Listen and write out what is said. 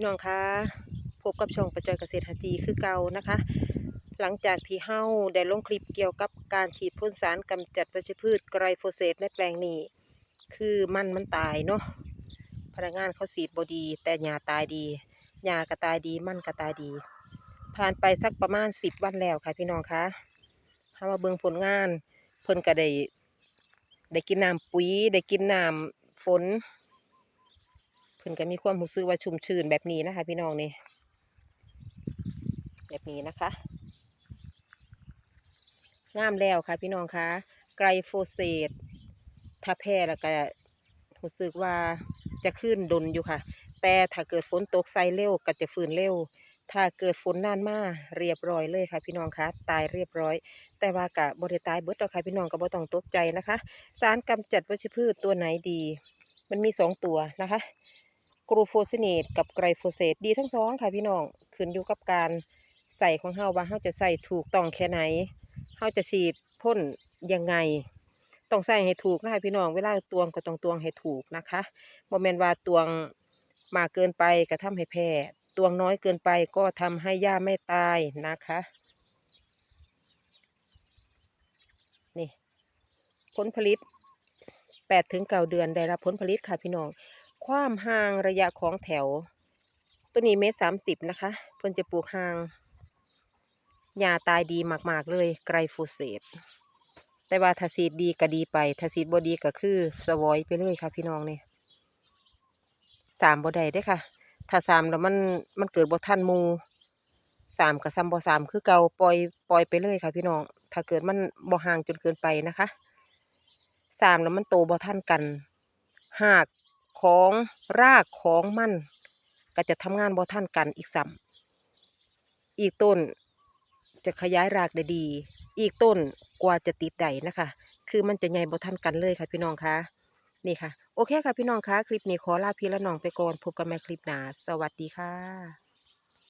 พี่น้องคะพบกับช่องประจอยเกษตรหาจีคือเก่านะคะ หลังจากที่เฮ้าได้ลงคลิปเกี่ยวกับการฉีดพ่นสารกำจัดวัชพืชไกรโฟเซตในแปลงนี้ คือมันมันตายเนาะพนักงานเขาสีดบดี แต่หญ้าตายดีหญ้าก็ตายดีมันก็ตายดี ผ่านไปสักประมาณสิบวันแล้วค่ะพี่น้องคะถ้ามาเบิ่งผลงานเพิ่นก็ได้ได้กินน้ำปุ๋ยได้กินน้ำฝน เพิ่นก็มีความรู้สึกว่าชุ่มชื่นแบบนี้นะคะ พี่น้องนี่แบบนี้นะคะงามแล้วค่ะ พี่น้องคะไกรโฟเซตถ้าแพ้แล้วก็รู้สึกว่าจะขึ้นดนอยู่ค่ะ แต่ถ้าเกิดฝนตกใส่เร็วก็จะฟื้นเร็ว ถ้าเกิดฝนนานมากเรียบร้อยเลยค่ะ พี่น้องคะตายเรียบร้อย แต่ว่ากะบริตายเบิดหรอกค่ะพี่น้องก็บ่ต้องตกใจนะคะ สารกำจัดวัชพืชตัวไหนดี มันมีสองตัวนะคะ กรูโฟซิเนตกับไกรโฟเซตดีทั้งสองค่ะพี่น้องขึ้นอยู่กับการใส่ของเฮาว่าเฮาจะใส่ถูกต้องแค่ไหนเฮาจะฉีดพ่นยังไง ต้องใส่ให้ถูกนะคะพี่น้องเวลาตวงก็ต้องตวงให้ถูกนะคะบ่แม่นว่าตวงมากเกินไปก็ทำให้แพ้ตวงน้อยเกินไปก็ทำให้หญ้าไม่ตายนะคะนี่ผลผลิตแปดถึงเก้าเดือนได้รับผลผลิตค่ะพี่น้อง ความห่างระยะของแถว ตัวนี้เมตรสามสิบนะคะ เพิ่นจะปลูกห่างหญ้าตายดีมากๆเลยไกรโฟเซตแต่ว่าถ้าสีดดีก็ดีไปถ้าสีดบ่ดีก็คือสวอยไปเลยค่ะ พี่น้องเนี่ยสามบ่ได้ด้ค่ะ ถ้าสามแล้วมันมันเกิดบ่ทันมูสามกับซ้ำบ่สามคือเก่าปล่อยปล่อยไปเลยค่ะ พี่น้อง ถ้าเกิดมันบ่ห่างจนเกินไปนะคะสามแล้วมันโตบ่ทันกันหาก ของรากของมัน ก็จะทำงานบ่ท่านกันอีกซ้ำอีกต้นจะขยายรากได้ดี อีกต้นกว่าจะติดได้นะคะ คือมันจะใหญ่บ่ท่านกันเลยค่ะพี่น้องคะนี่ค่ะ โอเคค่ะพี่น้องคะ คลิปนี้ขอลาพี่และน้องไปก่อน พบกันใหม่คลิปหน้า สวัสดีค่ะ